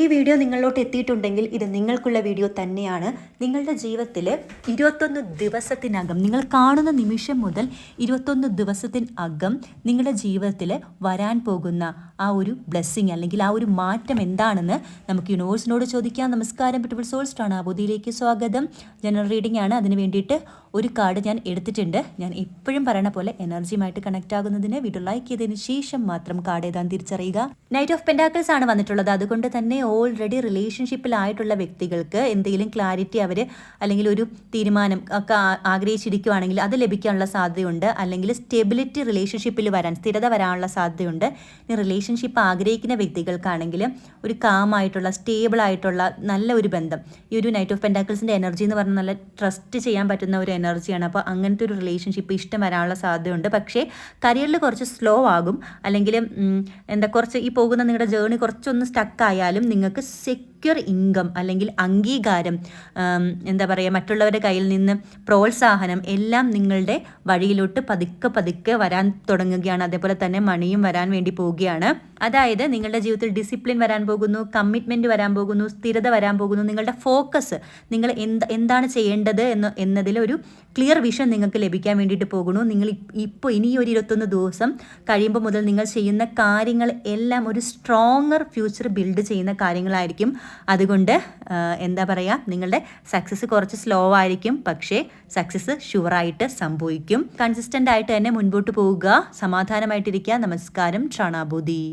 ഈ വീഡിയോ നിങ്ങളിലോട്ട് എത്തിയിട്ടുണ്ടെങ്കിൽ ഇത് നിങ്ങൾക്കുള്ള വീഡിയോ തന്നെയാണ്. നിങ്ങളുടെ ജീവിതത്തിൽ ഇരുപത്തൊന്ന് ദിവസത്തിനകം നിങ്ങൾ കാണുന്ന നിമിഷം മുതൽ ഇരുപത്തൊന്ന് ദിവസത്തിനകം നിങ്ങളുടെ ജീവിതത്തിൽ വരാൻ പോകുന്ന ആ ഒരു ബ്ലെസ്സിങ് അല്ലെങ്കിൽ ആ ഒരു മാറ്റം എന്താണെന്ന് നമുക്ക് യൂണിവേഴ്സിനോട് ചോദിക്കാം. നമസ്കാരം പിറ്റുബിൾ സോൾസ് ടാണാബുദിയിലേക്ക് സ്വാഗതം. ജനറൽ റീഡിംഗ് ആണ്. അതിന് വേണ്ടിയിട്ട് ഒരു കാർഡ് ഞാൻ എടുത്തിട്ടുണ്ട്. ഞാൻ എപ്പോഴും പറയണ പോലെ എനർജിയുമായിട്ട് കണക്ട് ആകുന്നതിന് വീഡിയോ ലൈക്ക് ചെയ്തതിന് ശേഷം മാത്രം കാർഡ് ഏതാണ് തിരിച്ചറിയുക. നൈറ്റ് ഓഫ് പെൻഡാക്കിൾസ് ആണ് വന്നിട്ടുള്ളത്. അതുകൊണ്ട് തന്നെ ഓൾറെഡി റിലേഷൻഷിപ്പിലായിട്ടുള്ള വ്യക്തികൾക്ക് എന്തെങ്കിലും ക്ലാരിറ്റി അവർ അല്ലെങ്കിൽ ഒരു തീരുമാനം ഒക്കെ ആഗ്രഹിച്ചിരിക്കുകയാണെങ്കിൽ അത് ലഭിക്കാനുള്ള സാധ്യതയുണ്ട്. അല്ലെങ്കിൽ സ്റ്റെബിലിറ്റി റിലേഷൻഷിപ്പിൽ വരാൻ സ്ഥിരത വരാനുള്ള സാധ്യതയുണ്ട്. ഇനി റിലേഷൻഷിപ്പ് ആഗ്രഹിക്കുന്ന വ്യക്തികൾക്കാണെങ്കിൽ ഒരു കാമായിട്ടുള്ള സ്റ്റേബിൾ ആയിട്ടുള്ള നല്ല ഒരു ബന്ധം. ഈ ഒരു നൈറ്റ് ഓഫ് പെൻഡാക്കിൾസിന്റെ എനർജി എന്ന് പറഞ്ഞാൽ നല്ല ട്രസ്റ്റ് ചെയ്യാൻ പറ്റുന്ന ഒരു എനർജിയാണ് അപ്പോൾ അങ്ങനത്തെ ഒരു റിലേഷൻഷിപ്പ് ഇഷ്ടം വരാനുള്ള സാധ്യതയുണ്ട്. പക്ഷേ കരിയറിൽ കുറച്ച് സ്ലോ ആകും. അല്ലെങ്കിൽ എന്താ കുറച്ച് ഈ പോകുന്ന നിങ്ങളുടെ ജേണി കുറച്ചൊന്ന് സ്റ്റക്കായാലും നിങ്ങൾക്ക് സെക്യൂർ ഇൻകം അല്ലെങ്കിൽ അംഗീകാരം എന്താ പറയുക മറ്റുള്ളവരുടെ കയ്യിൽ നിന്ന് പ്രോത്സാഹനം എല്ലാം നിങ്ങളുടെ വഴിയിലോട്ട് പതുക്കെ പതുക്കെ വരാൻ തുടങ്ങുകയാണ്. അതേപോലെ തന്നെ മണിയും വരാൻ വേണ്ടി പോവുകയാണ്. അതായത് നിങ്ങളുടെ ജീവിതത്തിൽ ഡിസിപ്ലിൻ വരാൻ പോകുന്നു കമ്മിറ്റ്മെന്റ് വരാൻ പോകുന്നു സ്ഥിരത വരാൻ പോകുന്നു നിങ്ങളുടെ ഫോക്കസ് നിങ്ങൾ എന്ത് എന്താണ് ചെയ്യേണ്ടത് എന്ന് എന്നതിലൊരു ക്ലിയർ വിഷൻ നിങ്ങൾക്ക് ലഭിക്കാൻ വേണ്ടിയിട്ട് പോകുന്നു. നിങ്ങൾ ഇപ്പോൾ ഇനി ഒരു ഇരുപത്തൊന്ന് ദിവസം കഴിയുമ്പോൾ മുതൽ നിങ്ങൾ ചെയ്യുന്ന കാര്യങ്ങൾ എല്ലാം ഒരു സ്ട്രോങ്ങർ ഫ്യൂച്ചർ ബിൽഡ് ചെയ്യുന്ന കാര്യങ്ങളായിരിക്കും. അതുകൊണ്ട് എന്താ പറയുക നിങ്ങളുടെ സക്സസ് കുറച്ച് സ്ലോ ആയിരിക്കും പക്ഷേ സക്സസ് ഷുവറായിട്ട് സംഭവിക്കും. കൺസിസ്റ്റന്റ് ആയിട്ട് തന്നെ മുൻപോട്ട് പോവുക. സമാധാനമായിട്ടിരിക്കുക. നമസ്കാരം ക്ഷണാബുദി.